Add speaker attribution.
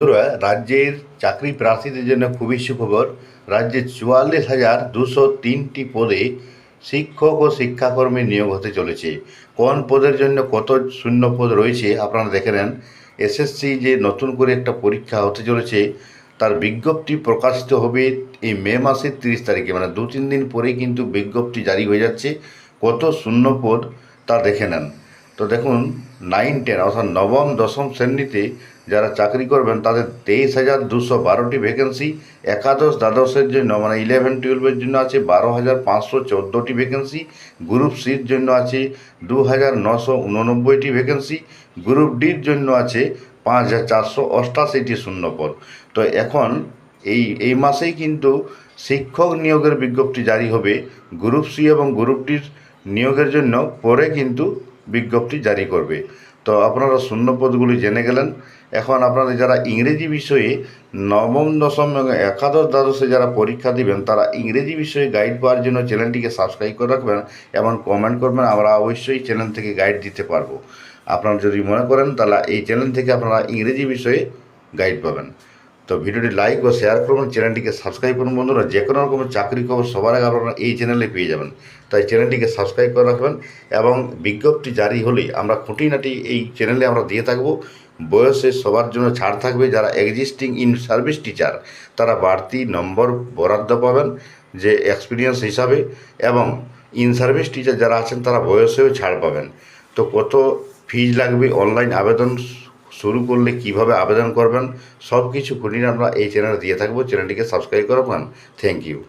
Speaker 1: বন্ধুরা, রাজ্যের চাকরি প্রার্থীদের জন্য খুবই সুখবর। রাজ্যে চুয়াল্লিশ হাজার দুশো তিনটি পদে শিক্ষক ও শিক্ষাকর্মী নিয়োগ হতে চলেছে। কোন পদের জন্য কত শূন্য পদ রয়েছে আপনারা দেখে নেন। এসএসসি যে নতুন করে একটা পরীক্ষা হতে চলেছে, তার বিজ্ঞপ্তি প্রকাশিত হবে এই মে মাসের তিরিশ তারিখে মানে দু তিন দিন পরেই কিন্তু বিজ্ঞপ্তি জারি হয়ে যাচ্ছে। কত শূন্য পদ তা দেখে নেন। তো দেখুন, নাইন টেন, অর্থাৎ নবম, দশম শ্রেণীতে যারা চাকরি করবেন, তাদের তেইশ হাজার দুশো বারোটি ভ্যাকেন্সি একাদশ, দ্বাদশের জন্য মানে ইলেভেন টুয়েলভের জন্য আছে বারো হাজার পাঁচশো চোদ্দোটি ভ্যাকেন্সি গ্রুপ সির জন্য আছে দু হাজার নশো উননব্বইটি ভ্যাকেন্সি গ্রুপ ডির জন্য আছে পাঁচ হাজার চারশো অষ্টাশিটি শূন্যপদ। তো এখন এই এই মাসেই কিন্তু শিক্ষক নিয়োগের বিজ্ঞপ্তি জারি হবে গ্রুপ সি এবং গ্রুপ ডির নিয়োগের জন্য পরে কিন্তু বিজ্ঞপ্তি জারি করবে। তো আপনারা শূন্যপদগুলি জেনে গেলেন। এখন আপনারা যারা ইংরেজি বিষয়ে নবম, দশম এবং একাদশ দ্বাদশে যারা পরীক্ষা দিবেন, তারা ইংরেজি বিষয়ে গাইড পাওয়ার জন্য চ্যানেলটিকে সাবস্ক্রাইব করে রাখবেন এবং কমেন্ট করবেন। আমরা অবশ্যই চ্যানেল থেকে গাইড দিতে পারব। আপনারা যদি মনে করেন, তাহলে এই চ্যানেল থেকে আপনারা ইংরেজি বিষয়ে গাইড পাবেন। তো ভিডিওটি লাইক ও শেয়ার করুন চ্যানেলটিকে সাবস্ক্রাইব করুন বন্ধুরা। যে কোনো রকমের চাকরি খবর সবার আগে আপনারা এই চ্যানেলে পেয়ে যাবেন। তাই চ্যানেলটিকে সাবস্ক্রাইব করে রাখবেন এবং বিজ্ঞপ্তি জারি হলেই আমরা খুঁটিনাটি এই চ্যানেলে আমরা দিয়ে থাকব। বয়সে সবার জন্য ছাড় থাকবে যারা এক্সিস্টিং ইন সার্ভিস টিচার তারা বাড়তি নম্বর বরাদ্দ পাবেন যে এক্সপিরিয়েন্স হিসাবে এবং ইন সার্ভিস টিচার যারা আছেন তারা বয়সেও ছাড় পাবেন। তো কত ফিজ লাগবে? অনলাইন আবেদন শুরু করলে কীভাবে আবেদন করবেন সব কিছু খুঁটিয়ে আমরা এই চ্যানেলে দিয়ে থাকব। চ্যানেলটিকে সাবস্ক্রাইব করবেন। Thank you